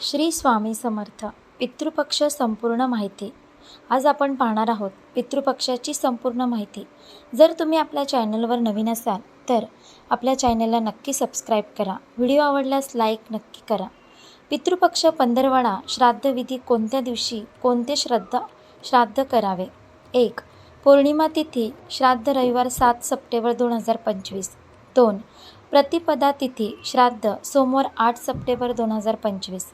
श्री स्वामी समर्थ. पितृपक्ष संपूर्ण माहिती. आज आपण पाहणार आहोत पितृपक्षाची संपूर्ण माहिती. जर तुम्ही आपल्या चॅनलवर नवीन असाल तर आपल्या चॅनलला नक्की सबस्क्राईब करा. व्हिडिओ आवडल्यास लाईक नक्की करा. पितृपक्ष पंधरवडा श्राद्धविधी कोणत्या दिवशी कोणते श्राद्ध श्राद्ध करावे? एक पौर्णिमा तिथी श्राद्ध रविवार सात सप्टेंबर दोन हजार पंचवीस. दोन प्रतिपदा तिथी श्राद्ध सोमवार आठ सप्टेंबर दोन हजार पंचवीस.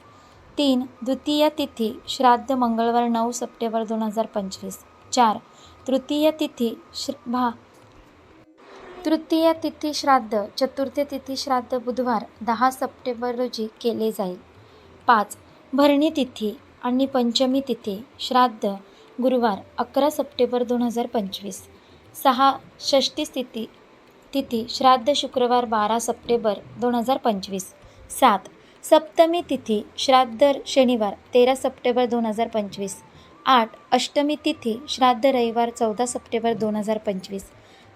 तीन द्वितीय तिथी श्राद्ध मंगळवार नऊ सप्टेंबर दोन हजार पंचवीस. चार तृतीय तिथी श्र भा तृतीय तिथी श्राद्ध चतुर्थ तिथी श्राद्ध बुधवार दहा सप्टेंबर रोजी केले जाईल. पाच भरणी तिथी आणि पंचमी तिथी श्राद्ध गुरुवार अकरा सप्टेंबर दोन हजार पंचवीस. सहा षष्टी स्थिती तिथी श्राद्ध शुक्रवार बारा सप्टेंबर दोन हजार पंचवीस. सात सप्तमी तिथी श्राद्ध शनिवार तेरा सप्टेंबर दोन हजार पंचवीस. आठ अष्टमी तिथी श्राद्ध रविवार चौदा सप्टेंबर दोन हजार पंचवीस.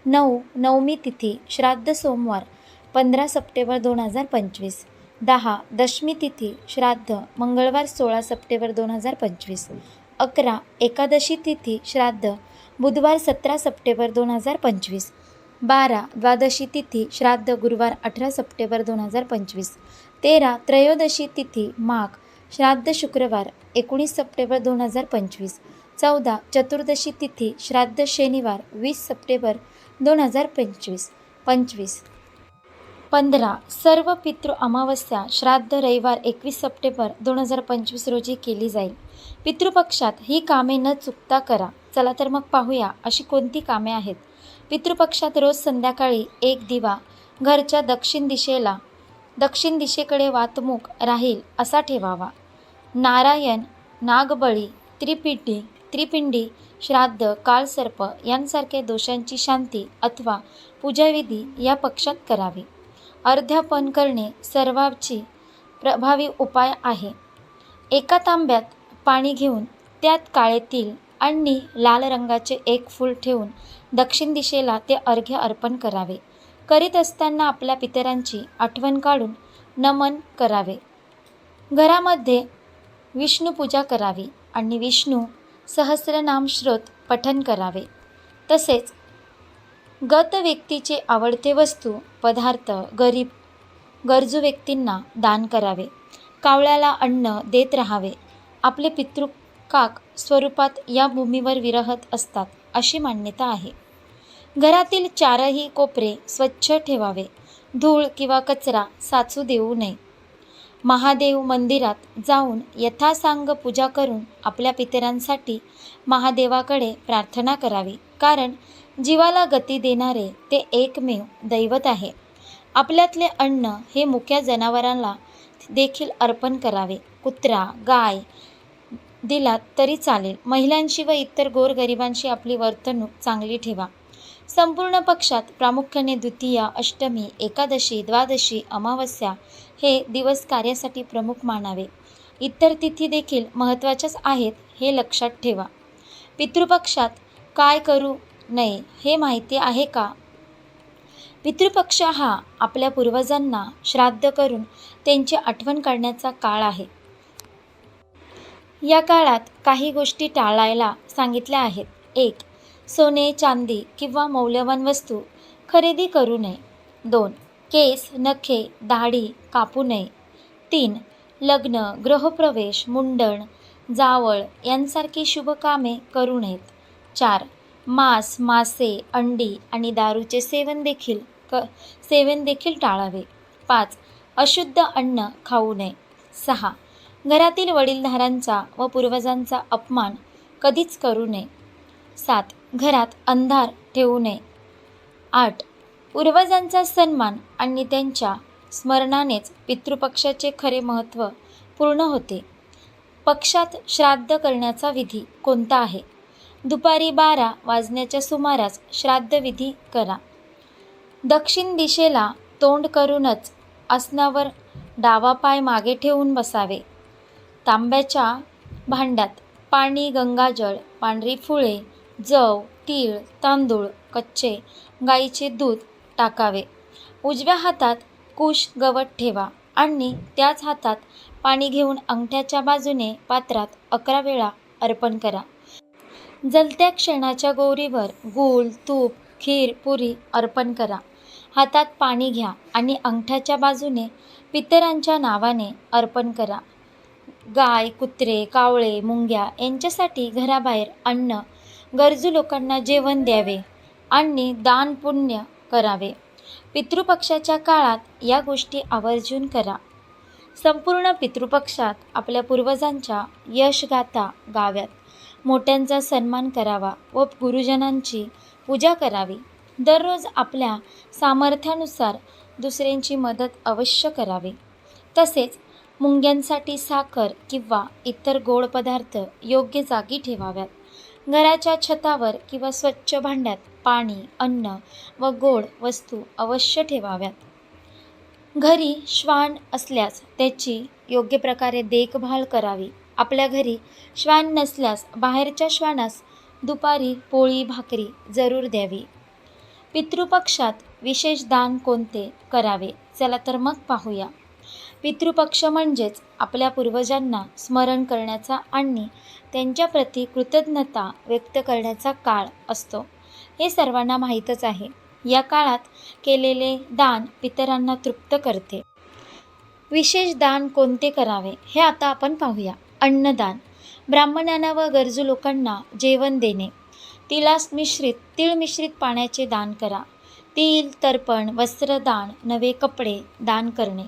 नऊ नवमी तिथी श्राद्ध सोमवार पंधरा सप्टेंबर दोन हजार पंचवीस. दहा दशमी तिथी श्राद्ध मंगळवार सोळा सप्टेंबर दोन हजार पंचवीस. अकरा एकादशी तिथी श्राद्ध बुधवार सतरा सप्टेंबर दोन हजार पंचवीस. बारा द्वादशी तिथी श्राद्ध गुरुवार अठरा सप्टेंबर दोन हजार पंचवीस. तेरा त्रयोदशी तिथी माघ श्राद्ध शुक्रवार एकोणीस सप्टेंबर दोन हजार पंचवीस. चौदा चतुर्दशी तिथी श्राद्ध शनिवार वीस सप्टेंबर दोन हजार पंचवीस. पंचवीस. पंधरा सर्व पितृ अमावस्या श्राद्ध रविवार एकवीस सप्टेंबर दोन हजार पंचवीस रोजी केली जाईल. पितृपक्षात ही कामे न चुकता करा. चला तर मग पाहूया अशी कोणती कामे आहेत. पितृपक्षात रोज संध्याकाळी एक दिवा घरच्या दक्षिण दिशेला दक्षिण दिशेकडे वातमुख राहील असा ठेवावा. नारायण नागबळी त्रिपिंडी त्रिपिंडी श्राद्ध काळसर्प यांसारख्या दोषांची शांती अथवा पूजाविधी या पक्षात करावी. अर्ध्यापन करणे सर्वांची प्रभावी उपाय आहे. एका तांब्यात पाणी घेऊन त्यात काळेतील आणि लाल रंगाचे एक फूल ठेवून दक्षिण दिशेला ते अर्घ्य अर्पण करावे. करीत असताना आपल्या पितरांची आठवण काढून नमन करावे. घरामध्ये विष्णुपूजा करावी आणि विष्णू सहस्रनाम श्रोत पठन करावे. तसेच गत व्यक्तीचे आवडते वस्तू पदार्थ गरीब गरजू व्यक्तींना दान करावे. कावळ्याला अन्न देत राहावे. आपले पितृकाक स्वरूपात या भूमीवर विरहत असतात अशी मान्यता आहे. घरातील चारही कोपरे स्वच्छ ठेवावे. धूळ किंवा कचरा साचू देऊ नये. महादेव मंदिरात जाऊन यथासांग पूजा करून आपल्या पितरांसाठी महादेवाकडे प्रार्थना करावी. कारण जीवाला गती देणारे ते एकमेव दैवत आहे. आपल्यातले अन्न हे मुक्या जनावरांना देखील अर्पण करावे. कुत्रा गाय दिलात तरी चालेल. महिलांशी व इतर गोरगरिबांशी आपली वर्तणूक चांगली ठेवा. संपूर्ण पक्षात प्रामुख्याने द्वितीया अष्टमी एकादशी द्वादशी अमावस्या हे दिवस कार्यासाठी प्रमुख मानावे. इतर तिथी देखील महत्त्वाच्याच आहेत हे लक्षात ठेवा. पितृपक्षात काय करू नये हे माहिती आहे का? पितृपक्ष हा आपल्या पूर्वजांना श्राद्ध करून त्यांची आठवण काढण्याचा काळ आहे. या काळात काही गोष्टी टाळायला सांगितल्या आहेत. एक सोने चांदी किंवा मौल्यवान वस्तू खरेदी करू नये. दोन केस नखे दाढी कापू नये. तीन लग्न गृहप्रवेश मुंडण जावळ यांसारखी शुभ कामे करू नयेत. चार मांस मासे अंडी आणि दारूचे सेवन देखील क सेवन देखील टाळावे. पाच अशुद्ध अन्न खाऊ नये. सहा घरातील वडीलधारांचा व पूर्वजांचा अपमान कधीच करू नये. सात घरात अंधार ठेवू नये. आठ. पूर्वजांचा सन्मान आणि त्यांच्या स्मरणानेच पितृपक्षाचे खरे महत्त्व पूर्ण होते. पक्षात श्राद्ध करण्याचा विधी कोणता आहे? दुपारी बारा वाजण्याच्या सुमारास श्राद्धविधी करा. दक्षिण दिशेला तोंड करूनच आसनावर डावा पाय मागे ठेवून बसावे. तांब्याच्या भांड्यात पाणी गंगाजळ पांढरी फुळे जव तीळ तांदूळ कच्चे गाईचे दूध टाकावे. उजव्या हातात कुश गवत ठेवा आणि त्याच हातात पाणी घेऊन अंगठ्याच्या बाजूने पात्रात अकरा वेळा अर्पण करा. जलत्या क्षणाच्या गौरीवर गूळ तूप खीर पुरी अर्पण करा. हातात पाणी घ्या आणि अंगठ्याच्या बाजूने पितरांच्या नावाने अर्पण करा. गाय कुत्रे कावळे मुंग्या यांच्यासाठी घराबाहेर अन्न गरजू लोकांना जेवण द्यावे आणि दान पुण्य करावे. पितृपक्षाच्या काळात या गोष्टी आवर्जून करा. संपूर्ण पितृपक्षात आपल्या पूर्वजांच्या यशगाथा गाव्यात. मोठ्यांचा सन्मान करावा व गुरुजनांची पूजा करावी. दररोज आपल्या सामर्थ्यानुसार दुसऱ्यांची मदत अवश्य करावी. तसेच मुंग्यांसाठी साखर किंवा इतर गोड पदार्थ योग्य जागी ठेवाव्यात. घराच्या छतावर किंवा स्वच्छ भांड्यात पाणी अन्न व गोड वस्तू अवश्य ठेवाव्यात. घरी श्वान असल्यास त्याची योग्य प्रकारे देखभाल करावी. आपल्या घरी श्वान नसल्यास बाहेरच्या श्वानास दुपारी पोळी भाकरी जरूर द्यावी. पितृपक्षात विशेष दान कोणते करावे? चला तर मग पाहूया. पितृपक्ष म्हणजेच आपल्या पूर्वजांना स्मरण करण्याचा आणि त्यांच्याप्रती कृतज्ञता व्यक्त करण्याचा काळ असतो. हे सर्वांना माहीतच आहे. या काळात केलेले दान पितरांना तृप्त करते. विशेष दान कोणते करावे हे आता आपण पाहूया. अन्नदान. ब्राह्मणांना व गरजू लोकांना जेवण देणे. तिलास मिश्रित तीळ मिश्रित पाण्याचे दान करा. तिल तर्पण वस्त्रदान नवे कपडे दान करणे.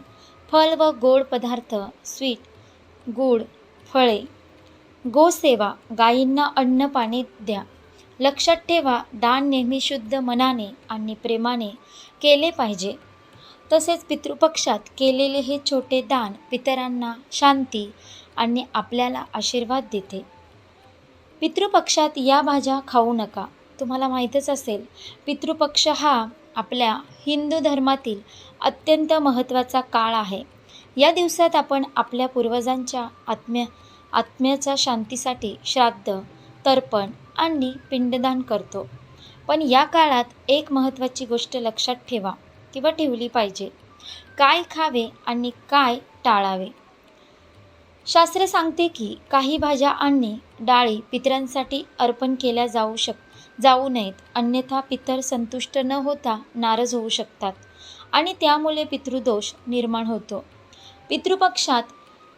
फल व गोड पदार्थ स्वीट गूळ फळे गोसेवा गायींना अन्न पाणी द्या. लक्षात ठेवा दान नेहमी शुद्ध मनाने आणि प्रेमाने केले पाहिजे. तसेच पितृपक्षात केलेले हे छोटे दान पितरांना शांती आणि आपल्याला आशीर्वाद देते. पितृपक्षात या भाज्या खाऊ नका. तुम्हाला माहीतच असेल पितृपक्ष हा आपल्या हिंदू धर्मातील अत्यंत महत्त्वाचा काळ आहे. या दिवसात आपण आपल्या पूर्वजांच्या आत्म्या आत्म्याच्या शांतीसाठी श्राद्ध तर्पण आणि पिंडदान करतो. पण या काळात एक महत्त्वाची गोष्ट लक्षात ठेवा किंवा ठेवली पाहिजे. काय खावे आणि काय टाळावे? शास्त्र सांगते की काही भाज्या आणि डाळी पितरांसाठी अर्पण केल्या जाऊ शक जाऊ नयेत. अन्यथा पितर संतुष्ट न होता नाराज होऊ शकतात आणि त्यामुळे पितृदोष निर्माण होतो. पितृपक्षात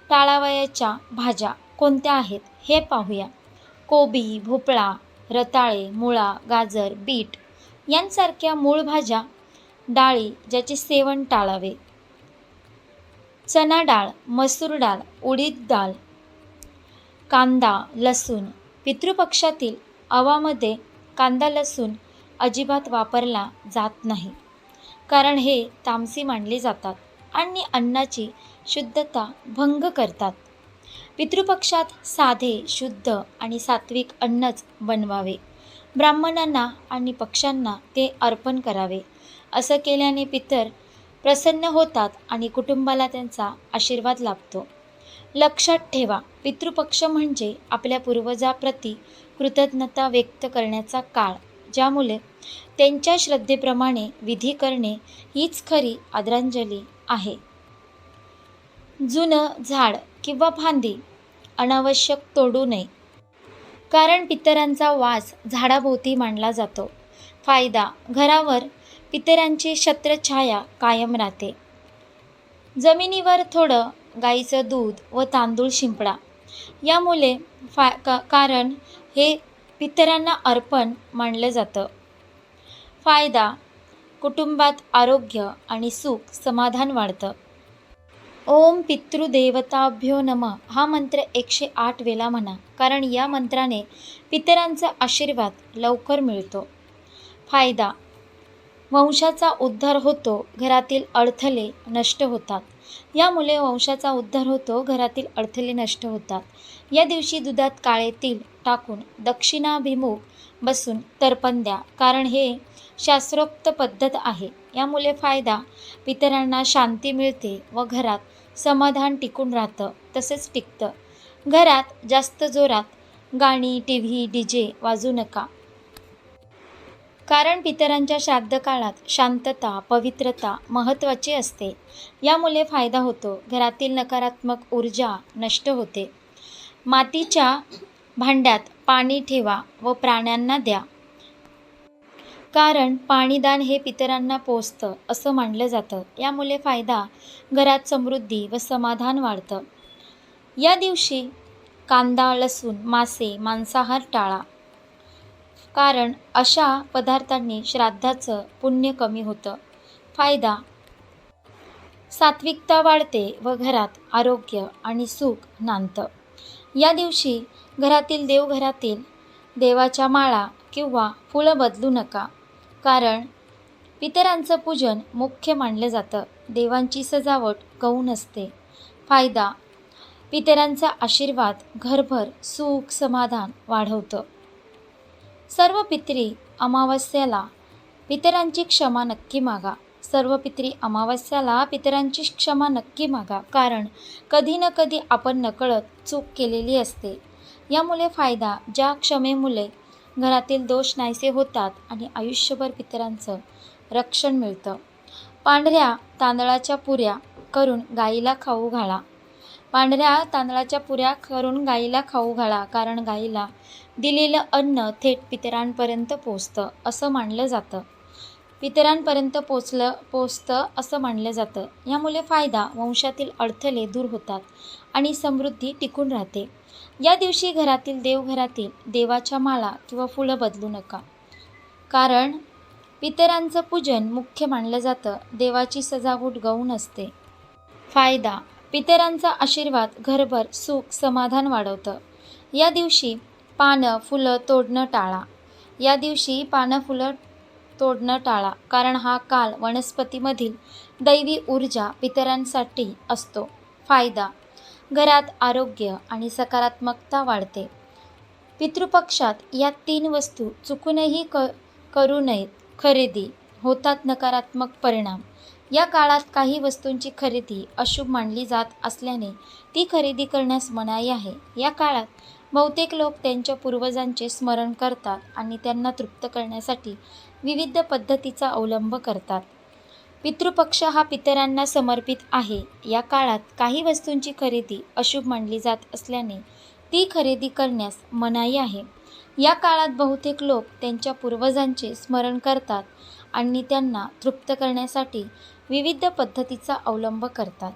टाळावयाच्या भाज्या कोणत्या आहेत हे पाहूया. कोबी भोपळा रताळे मुळा गाजर बीट यांसारख्या मूळ भाज्या डाळी ज्याचे सेवन टाळावे. चना डाळ मसूर डाळ उडीद डाळ कांदा लसूण. पितृपक्षातील अवामध्ये कांदा लसूण अजिबात वापरला जात नाही. कारण हे तामसी मानले जातात आणि अन्नाची शुद्धता भंग करतात. पितृपक्षात साधे शुद्ध आणि सात्विक अन्नच बनवावे. ब्राह्मणांना आणि पक्ष्यांना ते अर्पण करावे. असं केल्याने पितर प्रसन्न होतात आणि कुटुंबाला त्यांचा आशीर्वाद लाभतो. लक्षात ठेवा पितृपक्ष म्हणजे आपल्या पूर्वजाप्रती कृतज्ञता व्यक्त करण्याचा काळ ज्यामुळे त्यांच्या श्रद्धेप्रमाणे विधी करणे हीच खरी आदरांजली आहे. जुनं झाड किंवा फांदी अनावश्यक तोडू नये. कारण पितरांचा वास झाडाभोवती मांडला जातो. फायदा घरावर पितरांची छत्रछाया कायम राहते. जमिनीवर थोडं गाईचं दूध व तांदूळ शिंपडा. यामुळे फा का कारण हे पितरांना अर्पण मानलं जातं. फायदा कुटुंबात आरोग्य आणि सुख समाधान वाढतं. ओम पितृदेवताभ्यो नम. हा मंत्र एकशे आठ वेळा म्हणा कारण या मंत्राने पितरांचा आशीर्वाद लवकर मिळतो. फायदा वंशाचा उद्धार होतो घरातील अडथळे नष्ट होतात. यामुळे वंशाचा उद्धार होतो घरातील अडथळे नष्ट होतात. या दिवशी दुधात काळे तीळ टाकून दक्षिणाभिमुख बसून तर्पण द्या कारण हे शास्त्रोक्त पद्धत आहे. यामुळे फायदा पितरांना शांती मिळते व घरात समाधान टिकून राहतं तसेच टिकतं. घरात जास्त जोरात गाणी टी व्ही डी जे वाजू नका. कारण पितरांच्या श्राद्ध काळात शांतता पवित्रता महत्त्वाची असते. यामुळे फायदा होतो. घरातील नकारात्मक ऊर्जा नष्ट होते. मातीच्या भांड्यात पाणी ठेवा व प्राण्यांना द्या. कारण पाणीदान हे पितरांना पोचतं असं मानलं जातं. यामुळे फायदा घरात समृद्धी व समाधान वाढतं. या दिवशी कांदा लसूण मासे मांसाहार टाळा. कारण अशा पदार्थांनी श्राद्धाचं पुण्य कमी होतं. फायदा सात्विकता वाढते व घरात आरोग्य आणि सुख नांदतं. या दिवशी घरातील देवघरातील देवाच्या माळा किंवा फुलं बदलू नका. कारण पितरांचं पूजन मुख्य मानलं जातं. देवांची सजावट गौण असते. फायदा पितरांचा आशीर्वाद घरभर सुख समाधान वाढवतं. सर्व पितरी अमावस्याला पितरांची क्षमा नक्की मागा. सर्व पितरी अमावस्याला पितरांची क्षमा नक्की मागा. कारण कधी ना कधी आपण नकळत चूक केलेली असते. यामुळे फायदा ज्या क्षमेमुळे घरातील दोष नाहीसे होतात आणि आयुष्यभर पितरांचं रक्षण मिळतं. पांढऱ्या तांदळाच्या पुऱ्या करून गाईला खाऊ घाला. पांढऱ्या तांदळाच्या पुऱ्या करून गाईला खाऊ घाला कारण गाईला दिलेलं अन्न थेट पितरांपर्यंत पोचतं असं मानलं जातं. पितरांपर्यंत पोचलं पोचतं असं मानलं जातं. यामुळे फायदा वंशातील अडथळे दूर होतात आणि समृद्धी टिकून राहते. या दिवशी घरातील देवघरातील देवाच्या माळा किंवा फुलं बदलू नका. कारण पितरांचं पूजन मुख्य मानलं जातं देवाची सजावट गौण असते. फायदा पितरांचा आशीर्वाद घरभर सुख समाधान वाढवतं. या दिवशी पानं फुलं तोडणं टाळा. या दिवशी पानं फुलं तोडणं टाळा कारण हा काल वनस्पतीमधील दैवी ऊर्जा पितरांसाठी असतो. फायदा घरात आरोग्य आणि सकारात्मकता वाढते. पितृपक्षात या तीन वस्तू चुकूनही क करू नयेत. खरेदी होतात नकारात्मक परिणाम. या काळात काही वस्तूंची खरेदी अशुभ मानली जात असल्याने ती खरेदी करण्यास मनाई आहे. या काळात बहुतेक लोक त्यांच्या पूर्वजांचे स्मरण करतात आणि त्यांना तृप्त करण्यासाठी विविध पद्धतीचा अवलंब करतात. पितृपक्ष हा पितरांना समर्पित आहे. या काळात काही वस्तूंची खरेदी अशुभ मानली जात असल्याने ती खरेदी करण्यास मनाई आहे. या काळात बहुतेक लोक त्यांच्या पूर्वजांचे स्मरण करतात आणि त्यांना तृप्त करण्यासाठी विविध पद्धतीचा अवलंब करतात.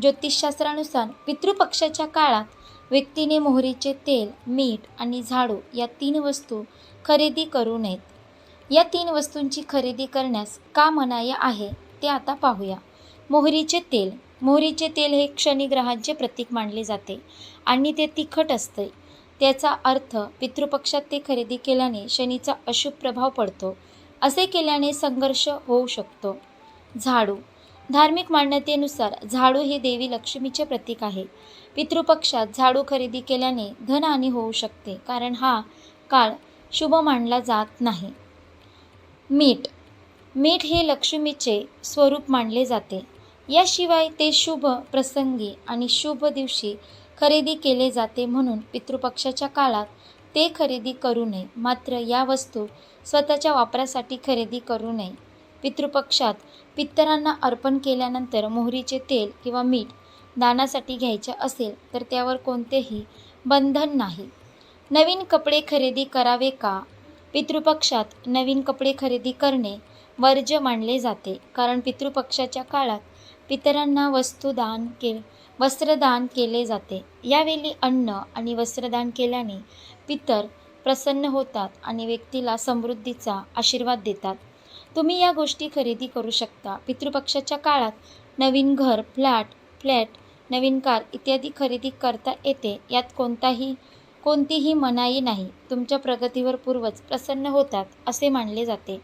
ज्योतिषशास्त्रानुसार पितृपक्षाच्या काळात व्यक्तीने मोहरीचे तेल मीठ आणि झाडू या तीन वस्तू खरेदी करू नयेत. या तीन वस्तूंची खरेदी करण्यास का मनाई आहे? ते आता पाहूया. मोहरीचे तेल. मोहरीचे तेल हे क्षणिग्रहांचे प्रतीक मानले जाते आणि ते तिखट असते. त्याचा अर्थ पितृपक्षात ते खरेदी केल्याने शनीचा अशुभ प्रभाव पडतो. असे केल्याने संघर्ष होऊ शकतो. झाडू. धार्मिक मान्यतेनुसार झाडू हे देवी लक्ष्मीचे प्रतीक आहे. पितृपक्षात झाडू खरेदी केल्याने धनहानी होऊ शकते कारण हा काळ शुभ मानला जात नाही. मीठ. मीठ हे लक्ष्मीचे स्वरूप मानले जाते. याशिवाय ते शुभ प्रसंगी आणि शुभ दिवशी खरेदी केले जाते म्हणून पितृपक्षाच्या काळात ते खरेदी करू नये. मात्र या वस्तू स्वतःच्या वापरासाठी खरेदी करू नये. पितृपक्षात पितरांना अर्पण केल्यानंतर मोहरीचे तेल किंवा मीठ दानासाठी घ्यायचे असेल तर त्यावर कोणतेही बंधन नाही. नवीन कपडे खरेदी करावे का? पितृपक्षात नवीन कपडे खरेदी करणे वर्ज्य मानले जाते. कारण पितृपक्षाच्या काळात पितरांना वस्तुदान के वस्त्रदान केले जाते. यावेळी अन्न आणि वस्त्रदान केल्याने पितर प्रसन्न होतात आणि व्यक्तीला समृद्धीचा आशीर्वाद देतात. तुम्ही या गोष्टी खरेदी करू शकता. पितृपक्षाच्या काळात नवीन घर फ्लॅट फ्लॅट नवीन कार इत्यादी खरेदी करता येते. यात कोणताही कोणतीही मनाई नाही. तुमच्या प्रगतीवर पूर्वज प्रसन्न होतात असे मानले जाते.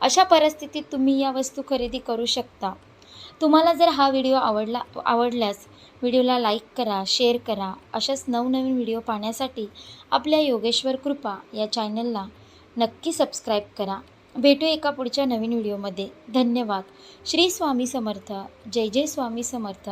अशा परिस्थितीत तुम्ही या वस्तू खरेदी करू शकता. तुम्हाला जर हा व्हिडिओ आवडला आवडल्यास व्हिडिओला लाईक करा शेअर करा. अशाच नवनवीन व्हिडिओ पाहण्यासाठी आपल्या योगेश्वर कृपा या चॅनलला नक्की सबस्क्राईब करा. भेटू एका पुढच्या नवीन व्हिडिओमध्ये. धन्यवाद. श्री स्वामी समर्थ. जय जय स्वामी समर्थ.